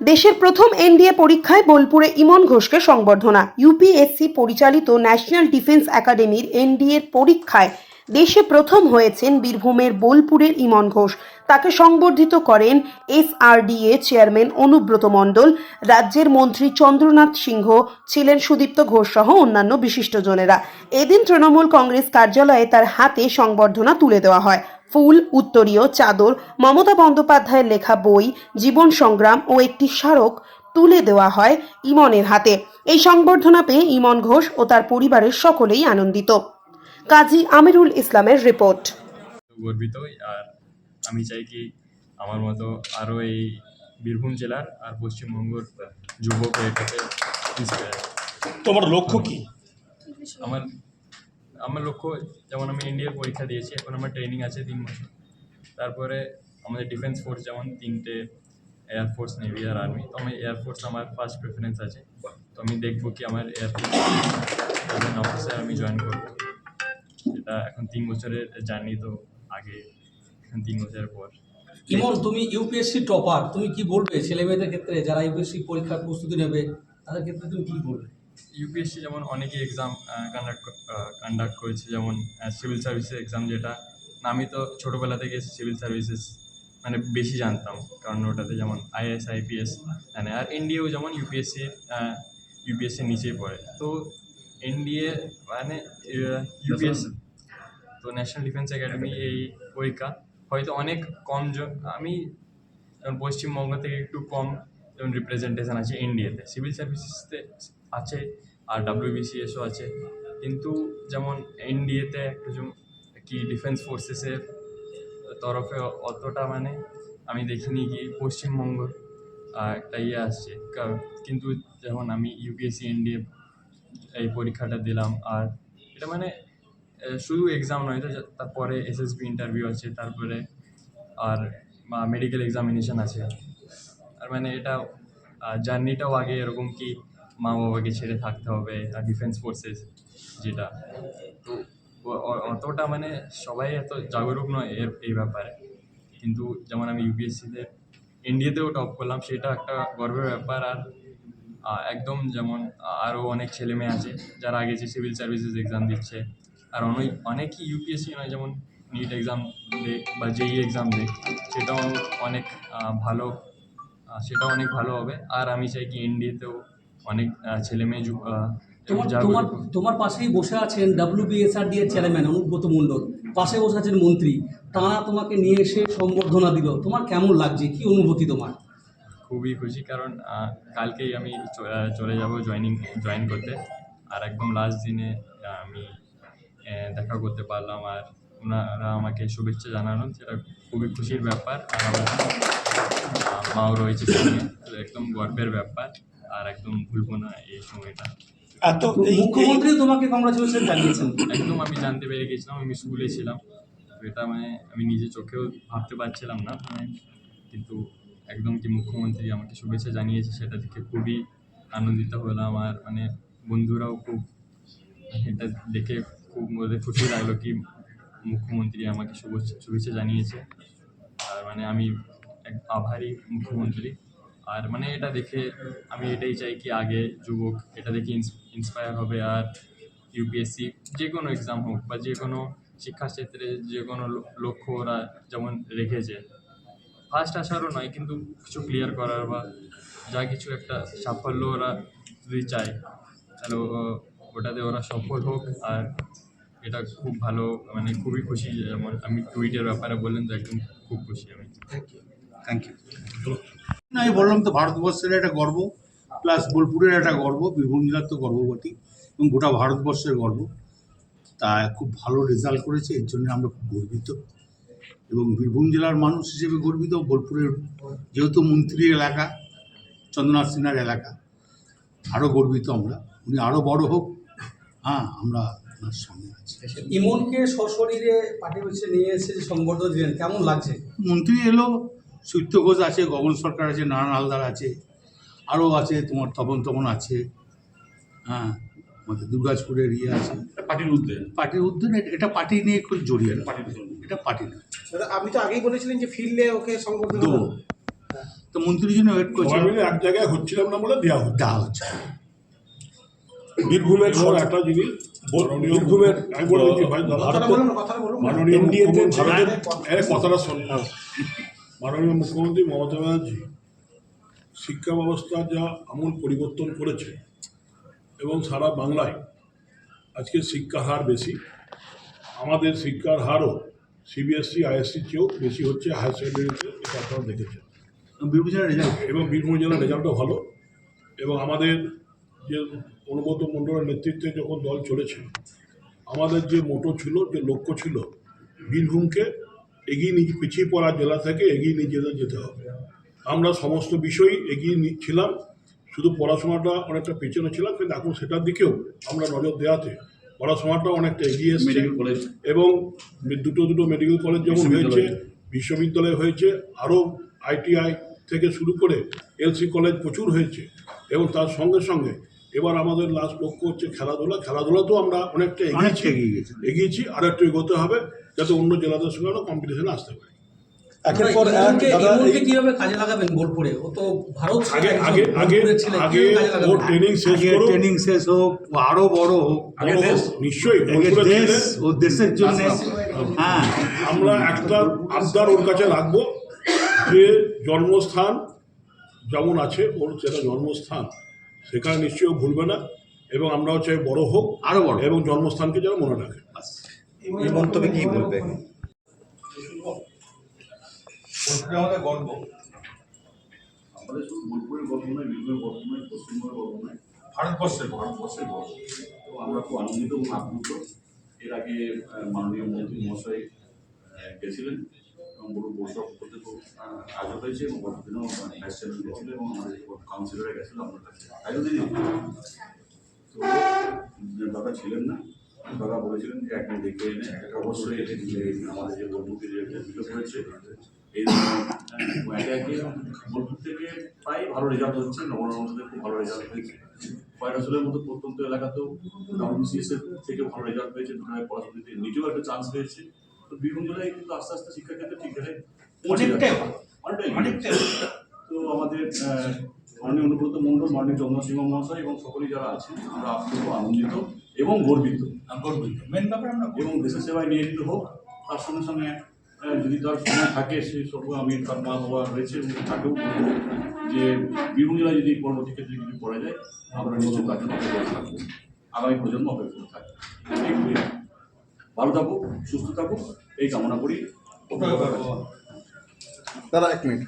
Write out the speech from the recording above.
দেশের প্রথম এনডিএ পরীক্ষায় বোলপুরে ইমন ঘোষকে সংবর্ধনা। ইউপিএসসি পরিচালিত ন্যাশনাল ডিফেন্স একাডেমির এনডিএর পরীক্ষায় দেশে প্রথম হয়েছেন বীরভূমের বোলপুরের ইমন ঘোষ। তাকে সংবর্ধিত করেন এসআরডিএ চেয়ারম্যান অনুব্রত মণ্ডল, রাজ্যের মন্ত্রী চন্দ্রনাথ সিংহ, ছিলেন সুদীপ্ত ঘোষ সহ অন্যান্য বিশিষ্টজনেরা এদিন তৃণমূল কংগ্রেস কার্যালয়ে তার হাতে সংবর্ধনা তুলে দেওয়া হয়। ফুল উত্তরীয় চাদর মমতা বন্দ্যোপাধ্যায়ের লেখা বই জীবন সংগ্রাম ও একটি স্মারক তুলে দেওয়া হয় ইমনের হাতে। এই সংবর্ধনা পেয়ে ইমন ঘোষ ও তার পরিবারের সকলেই আনন্দিত। কাজী আমিরুল ইসলামের রিপোর্ট। গর্বিত আর আমি চাই কি আমার মতো আরও এই বীরভূম জেলার আর পশ্চিমবঙ্গের যুবক এটাতে তোমার লক্ষ্য কি? আমার আমার লক্ষ্য যেমন আমি ইন্ডিয়ার পরীক্ষা দিয়েছি, এখন আমার ট্রেনিং আছে তিন বছর। তারপরে আমাদের ডিফেন্স ফোর্স যেমন তিনটে এয়ারফোর্স নেভি আর আর্মি তো আমি এয়ারফোর্স আমার ফার্স্ট প্রেফারেন্স আছে। তো আমি দেখব কি আমার এয়ারফোর্স অফিসে আমি জয়েন করব। এটা এখন তিন বছরের জার্নি তো আগে, এখন তিন বছরের পর। ইমন, তুমি ইউপিএসসি টপার তুমি কি বলবে? ছেলে মেয়েদের ক্ষেত্রে যারা ইউপিএসসি পরীক্ষার প্রস্তুতি নেবে, তাদের ক্ষেত্রে তুমি কি বলবে? ইউপিএসসি যেমন অনেকেই এক্সাম কন্ডাক্ট কন্ডাক্ট করেছে যেমন সিভিল সার্ভিসের এক্সাম যেটা আমি তো ছোটোবেলা থেকে সিভিল সার্ভিসেস মানে বেশি জানতাম কারণ ওটাতে যেমন আইএস আইপিএস মানে আর এনডিএও যেমন ইউপিএসসি ইউপিএসসির নিচেই পড়ে। তো এনডিএ মানে ইউপিএসসি তো ন্যাশনাল ডিফেন্স একাডেমি এই পরীক্ষা হয়তো অনেক কম আমি পশ্চিমবঙ্গ থেকে একটু কম যেমন রিপ্রেজেন্টেশন আছে এনডিএতে সিভিল সার্ভিসেসতে আছে আর ডাব্লিউবিসিএসও আছে। কিন্তু যেমন এনডিএতে একটু কি ডিফেন্স ফোর্সেসের তরফে অতটা মানে আমি দেখিনি কি পশ্চিমবঙ্গ আহ, একটা ইয়ে আসছে। কিন্তু যেমন আমি ইউপিএসসি এনডিএ এই পরীক্ষাটা দিলাম আর এটা মানে শুধু এক্সাম নয় তো তারপরে এসএসবি ইন্টারভিউ আছে তারপরে আর মেডিকেল এক্সামিনেশন আছে। আর মানে এটা জার্নিটাও আগে এরকম কি মা বাবাকে ছেড়ে থাকতে হবে ডিফেন্স ফোর্সেস যেটা। তো অতটা মানে সবাই এত জাগরুক নয় এর, এই ব্যাপারে। কিন্তু যেমন আমি ইউপিএসসিতে ইন্ডিয়াতেও টপ করলাম, সেটা একটা গর্বের ব্যাপার। আর একদম যেমন আরও অনেক ছেলে মেয়ে আছে, যারা আগে যে সিভিল সার্ভিসেস এক্সাম দিচ্ছে। আর অনেক, অনেকই ইউপিএসসি নয়, যেমন নিট এক্সাম দেখ বা জেই এক্সাম দেখ সেটাও অনেক ভালো সেটাও অনেক ভালো হবে। আর আমি চাই কি ইন্ডিয়াতেও অনেক ছেলে মেয়ে তোমার তোমার। তোমার পাশেই বসে আছেন ডাব্লিউবিএসআরডি এর চেয়ারম্যান অনুব্রত মণ্ডল। পাশে বসে আছেন মন্ত্রী। তারা তোমাকে নিয়ে এসে সম্বর্ধনা দিল। তোমার কেমন লাগছে? কি অনুভূতি তোমার? খুবই খুশি কারণ কালকেই আমি চলে যাব জয়েনিং জয়েন করতে। আর একদম লাস্ট দিনে আমি দেখা করতে পারলাম। আর ওনারা আমাকে শুভেচ্ছা জানানো সেটা খুবই খুশির ব্যাপার। আর আমার মাও রয়েছে একদম গর্বের ব্যাপার। আর একদম ভুলবো না এই সময়টা। এত মুখ্যমন্ত্রী তোমাকে কংগ্রাচুলেশন জানিয়েছেন। একদম আমি জানতে পেরে গেছিলাম আমি স্কুলে ছিলাম। তো এটা মানে আমি নিজে চোখেও ভাবতে পারছিলাম না মানে কিন্তু একদম কি মুখ্যমন্ত্রী আমাকে শুভেচ্ছা জানিয়েছে সেটা দেখে খুবই আনন্দিত হলাম। আর মানে বন্ধুরাও খুব এটা দেখে খুব ওদের খুশি লাগল কি মুখ্যমন্ত্রী আমাকে শুভেচ্ছা শুভেচ্ছা জানিয়েছে। আর মানে আমি এক আভারী মুখ্যমন্ত্রী। আর মানে এটা দেখে আমি এটাই চাই কি আগে যুবক এটা দেখে ইন্সপায়ার হবে আর ইউপিএসসি যে কোনো এক্সাম হোক বা যে কোনো শিক্ষাক্ষেত্রে যে কোনো লক্ষ্য ওরা যেমন রেখেছে। ফার্স্ট আসারও নয়, কিন্তু কিছু ক্লিয়ার করার বা যা কিছু একটা সাফল্য ওরা যদি চায়, তাহলে ওটাতে ওরা সফল হোক আর এটা খুব ভালো মানে খুবই খুশি যেমন আমি টুইটের ব্যাপারে বললেন তো একদম খুব খুশি আমি। থ্যাংক ইউ থ্যাংক ইউ না আমি বললাম তো ভারতবর্ষের একটা গর্ব প্লাস বোলপুরের একটা গর্ব বীরভূম জেলার তো গর্ববতী এবং গোটা ভারতবর্ষের গর্ব। তা খুব ভালো রেজাল্ট করেছে এর জন্য আমরা খুব গর্বিত। এবং বীরভূম জেলার মানুষ হিসেবে গর্বিত বোলপুরের যেহেতু মন্ত্রীর এলাকা চন্দ্রনাথ সিনহার এলাকা আরও গর্বিত আমরা। উনি আরও বড় হোক হ্যাঁ আমরা ওনার সঙ্গে আছি। ইমনকে সশরীরে পার্টি বসে নিয়ে এসে সংবর্ধনা দিলেন কেমন লাগছে? মন্ত্রী এলো সৈত্য ঘোষ আছে গগন সরকার আছে নারায়ণ হালদার আছে আরও আছে তোমার তপন তপন আছে হ্যাঁ আমাদের দুর্গাজপুরের ইয়ে আছে। পার্টির উদ্যোগ। পার্টির উদ্যোগ এটা পার্টি নিয়ে খুব জড়িয়ে না এটা পার্টি না। আপনি তো আগেই বলেছিলেন যে ফিরলে ওকে সংবর্ধনা দেবো। তো মন্ত্রীর জন্য ওয়েট করছে। এক জায়গায় হচ্ছিলাম না বলে দেওয়া হচ্ছে। দেওয়া হচ্ছে। বীরভূমের একটা জিনিস বীরভূমের আমি বলে দিচ্ছি ভাই দাদা। মাননীয় মুখ্যমন্ত্রী ভারতের কথাটা শোন মাননীয় মুখ্যমন্ত্রী মমতা ব্যানার্জি শিক্ষা ব্যবস্থা যা আমূল পরিবর্তন করেছে এবং সারা বাংলায় আজকে শিক্ষার হার বেশি। আমাদের শিক্ষার হারও সিবিএসসি আইএসসি চেয়েও বেশি হচ্ছে হায়ার সেকেন্ডারিতে এটা আপনারা দেখেছেন। বিবেচনা রেজাল্ট এবং বীরভূম জেলার রেজাল্টও ভালো। এবং আমাদের যে অনুব্রত মণ্ডলের নেতৃত্বে যখন দল চলেছে আমাদের যে মোটো ছিল যে লক্ষ্য ছিল বীরভূমকে এগিয়ে নিয়ে পিছিয়ে পড়া জেলা থেকে এগিয়ে নিয়ে যেতে যেতে হবে। আমরা সমস্ত বিষয়ই এগিয়ে নিচ্ছিলাম শুধু পড়াশোনাটা অনেকটা পেছনে ছিলাম কিন্তু এখন সেটার দিকেও আমরা নজর দেওয়াতে পড়াশোনাটা অনেকটা এগিয়ে এসছে। মেডিকেল কলেজ এবং দুটো দুটো মেডিকেল কলেজ যেমন হয়েছে বিশ্ববিদ্যালয় হয়েছে আরও আইটিআই থেকে শুরু করে এলসি কলেজ প্রচুর হয়েছে। এবং তার সঙ্গে সঙ্গে এবার আমাদের লাস্ট লক্ষ্য হচ্ছে খেলাধুলা। খেলাধুলাতেও আমরা অনেকটা এগিয়েছি এগিয়ে গেছে এগিয়েছি আর একটু এগোতে হবে। যাতে অন্য জেলাদের সঙ্গে আমরা কম্পিটিশনে আসতে পারি। একের পর এক ইমনকে দাদা ইমনকে এই কীভাবে কাজে লাগাবেন বোলপুরে? ও তো ভারত আগে আগে আগে আগে ও ট্রেনিং শেষ করুক। ট্রেনিং শেষ হোক আরও বড় হোক। বড় হোক, নিশ্চয়ই দেশ ও দেশের জন্য হ্যাঁ। আমরা একটা আবদার ওর কাছে রাখব যে জন্মস্থান যেমন আছে ওর যেটা জন্মস্থান সেখানে নিশ্চয়ই ভুলবে না। এবং আমরাও চাই বড় হোক আরও বড় এবং জন্মস্থানকে যেন মনে রাখে। এই মন্তব্যে কি বলবে? আমাদের শুধু বোলপুরের গল্প নয় বীরভূমের গল্প নয় পশ্চিমবঙ্গের নয়। ভারতবর্ষের ভারতবর্ষের গল্প। তো আমরা খুব আনন্দিত এবং আপ্লুত। এর আগে মাননীয় মন্ত্রী মহাশয় গেছিলেন এবং বড় বৈঠক করতে খুব কাজও হয়েছে এবং গত দিনেও ভাইস চেয়ারম্যান গেছিল এবং আমাদের কাউন্সিলরে গেছিল। আপনার কাছে তো দাদা ছিলেন না। দাদা বলেছিলেন যে একদিন দেখে এনে অবশ্যই আমাদের যে বোলপুরকে যে বিলোপ হয়েছে এই বোলপুর থেকে প্রায় ভালো রেজাল্ট হচ্ছে নবনগরদের খুব ভালো রেজাল্ট হয়েছে। ফয়রাসুলের মতো প্রত্যন্ত এলাকাতেও ডাব্লিউসিএস এর থেকে ভালো রেজাল্ট পেয়েছে দুটায় পড়াশোনাতে নিজেও একটা চান্স পেয়েছে। তো বিভিন্ন জেলায় কিন্তু আস্তে আস্তে শিক্ষাক্ষেত্রে ঠিক জায়গায় পৌঁছে অনেকটাই অনেকটাই তো আমাদের মাননীয় অনুব্রত মণ্ডল মাননীয় চন্দ্রসিংহ মহাশয় এবং সকলেই যারা আছেন আমরা খুব আনন্দিত। এবং গর্বিত। গর্বিত। মেন ব্যাপার আমরা এবং দেশের সেবায় নিয়োজিত হোক তার সঙ্গে সঙ্গে যদি তার সময় থাকে সেই সব আমি তার মা বাবা রয়েছে এবং তাকেও যে বীরভূম জেলায় যদি পরবর্তী ক্ষেত্রে কিছু করা যায় আমরা নিশ্চয়ই তার জন্য অপেক্ষা থাকব আগামী প্রজন্ম অপেক্ষা থাকবে। এইগুলোই। ভালো থাকুক সুস্থ থাকুক এই কামনা করি। দাদা এক মিনিট।